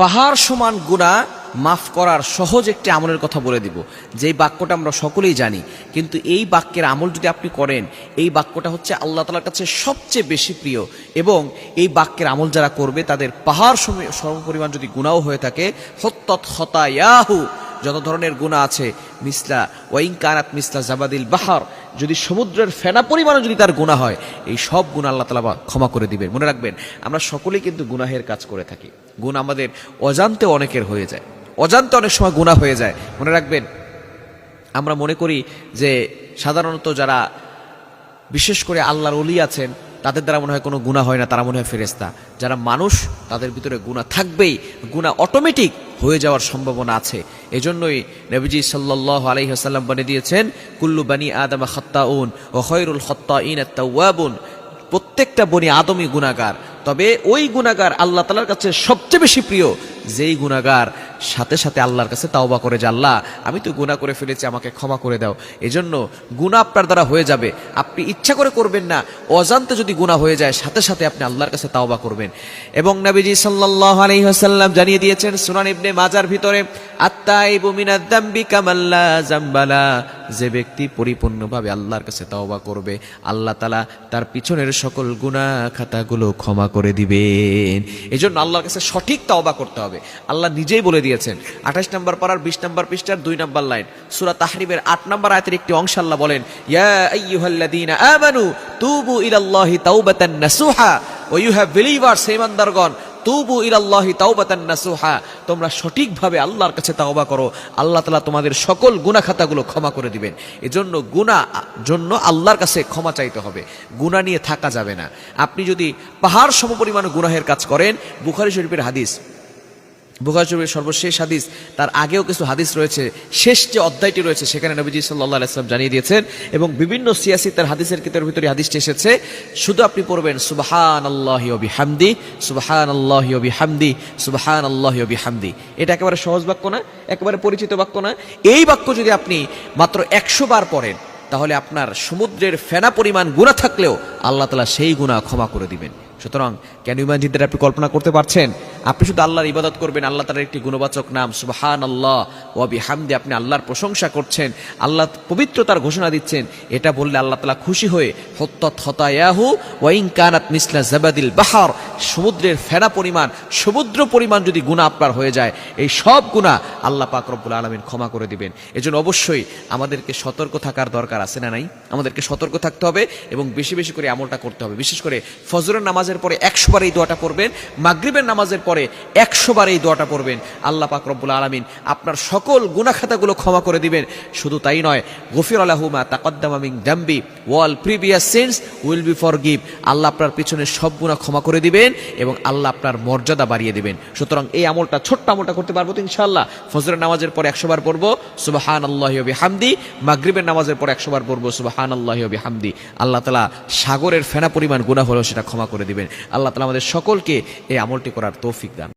পাহাড় সমান গুণা মাফ করার সহজ একটি আমলের কথা বলে দিব। যেই বাক্যটা আমরা সকলেই জানি, কিন্তু এই বাক্যের আমল যদি আপনি করেন, এই বাক্যটা হচ্ছে আল্লাহ তালার কাছে সবচেয়ে বেশি প্রিয় এবং এই বাক্যের আমল যারা করবে, তাদের পাহাড় সমপরিমাণ যদি গুণাও হয়ে থাকে হত্যৎ হতা ইয়াহু যত ধরনের গুণা আছে, মিসলা ওয়াইং কানাত মিসলা জাবাদিল বাহার, যদি সমুদ্রের ফেনা পরিমাণে যদি তার গুণা হয়, এই সব গুণ আল্লাহ তালা ক্ষমা করে দিবেন। মনে রাখবেন, আমরা সকলেই কিন্তু গুনাহের কাজ করে থাকি। গুণ আমাদের অজান্তে অনেকের হয়ে যায়। অজান্তে অনেক সময় গুণা হয়ে যায়। মনে রাখবেন, আমরা মনে করি যে সাধারণত যারা বিশেষ করে আল্লাহর অলি আছেন তাদের দ্বারা মনে হয় কোনো গুণা হয় না, তারা মনে হয় ফেরেস্তা যারা মানুষ, তাদের ভিতরে গুণা থাকবেই। গুণা অটোমেটিক হয়ে যাওয়ার সম্ভাবনা আছে। এজন্যই নবীজি সাল্লাহ আলাইহি আসাল্লাম বলে দিয়েছেন, কুল্লু বানি আদম খত্তাউন ও খৈরুল খত্তা ইন তাওয়াবুন। প্রত্যেকটা বনি আদমই গুণাগার তবে ওই গুণাগার আল্লাহ তালার কাছে সবচেয়ে বেশি প্রিয়, যেই গুণাগার সাথে সাথে আল্লাহর কাছে তাওবা করে যে, আল্লাহ, আমি তো গুণা করে ফেলেছি, আমাকে ক্ষমা করে দাও। এজন্য গুণা আপনার দ্বারা হয়ে যাবে। আপনি ইচ্ছা করে করবেন না, অজান্তে যদি গুণা হয়ে যায়, সাথে সাথে আপনি আল্লাহর কাছে তাওবা করবেন। এবং নবীজি সাল্লাহ আলহিহাসাল্লাম জানিয়ে দিয়েছেন সুনান ইবনে মাজার ভিতরে জাম্বালা। যে ব্যক্তি পরিপূর্ণভাবে আল্লাহর কাছে তাওবা করবে, আল্লাহ তালা তার পিছনের সকল গুণা খাতাগুলো ক্ষমা করে দিবেন। এই জন্য আল্লাহর কাছে সঠিক তাওবা করতে হবে। আল্লাহ নিজেই বলে দিয়েছেন। আঠাশ নম্বর পাড়ার, বিশ নম্বর পৃষ্ঠার, দুই নম্বর লাইন। সুরা তাহরিবের আট নম্বর আয়তের একটি অংশ আল্লাহ বলেন তুবু তাওবাতান নাসুহা তোমরা সঠিকভাবে আল্লাহর কাছে তাওবা করো, আল্লাহ তাআলা তোমাদের সকল গুনাহ খাতাগুলো ক্ষমা করে দিবেন। এজন্য গুনাহ, জন্য আল্লাহর কাছে ক্ষমা চাইতে হবে। গুনাহ নিয়ে থাকা যাবে না। আপনি যদি পাহাড় সমপরিমাণ গুনাহের কাজ করেন, বুখারী শরীফের হাদিস বুখারী শরীফের সর্বশেষ হাদিস, তার আগেও কিছু হাদিস রয়েছে, শেষ যে অধ্যায়টি রয়েছে সেখানে নবীজি সাল্লাহ আলাইসলাম জানিয়ে দিয়েছেন এবং বিভিন্ন সিয়াসি তার হাদিসের কিতাবের ভিতরে হাদিসটি এসেছে, শুধু আপনি পড়বেন সুবাহান আল্লাহ হামদি সুবাহান আল্লাহ হামদি সুবাহান আল্লাহ হামদি এটা একেবারে সহজ বাক্য না, একেবারে পরিচিত বাক্য না। এই বাক্য যদি আপনি মাত্র একশো বার পড়েন, তাহলে আপনার সমুদ্রের ফেনা পরিমাণ গুণা থাকলেও আল্লাহ তালা সেই গুণা ক্ষমা করে দিবেন। সুতরাং কেন ইমানজিদের আপনি কল্পনা করতে পারছেন? আপনি শুধু আল্লাহর ইবাদত করবেন, আল্লাহ তার একটি গুণবাচক নাম সুবহান আল্লাহ ও বিহামদি, আপনি আল্লাহর প্রশংসা করছেন, আল্লাহ পবিত্রতার ঘোষণা দিচ্ছেন, এটা বললে আল্লাহ তালা খুশি হয়ে, হত্তত হতায়াহু ওয়াইং কানাত মিসলা জাবাদিল বাহার, সমুদ্রের ফেনা পরিমাণ, সমুদ্র পরিমাণ যদি গুণা আপনার হয়ে যায়, এই সব গুণা আল্লাহ পাক রব্বুল আলমিন ক্ষমা করে দিবেন। এজন্য অবশ্যই আমাদেরকে সতর্ক থাকার দরকার আছে না নাই? আমাদেরকে সতর্ক থাকতে হবে এবং বেশি বেশি করে আমলটা করতে হবে। বিশেষ করে ফজরের নামাজের পরে একশো বার এই দোয়াটা পড়বেন, মাগরিবের নামাজের পরে একশো বার এই দোয়াটা পড়বেন। আল্লাহ পাক রব্বুল আলমিন আপনার সকল গুনাখাতাগুলো ক্ষমা করে দিবেন। শুধু তাই নয়, গফির আলাহুমা তাকদ্দামিং ডাম্বি ওয়াল previous sins will be forgive Allah আপনার পিছনে সব গুণা ক্ষমা করে দিবেন এবং আল্লাহ আপনার মর্যাদা বাড়িয়ে দিবেন। সুতরাং এই আমলটা ছোট্ট আমলটা করতে পারব তো ইনশাল্লাহ ফজরের নামাজের পর একশো বার পড়ব সুবাহান আল্লাহ হামদি মাগরিবের নামাজের পর একশো বার পড়ব সুবাহান আল্লাহ হামদি আল্লাহ তালা সাগরের ফেনা পরিমাণ গুণা হলেও সেটা ক্ষমা করে দিবেন। আল্লাহ তালা আমাদের সকলকে এই আমলটি করার তৌফিক fikden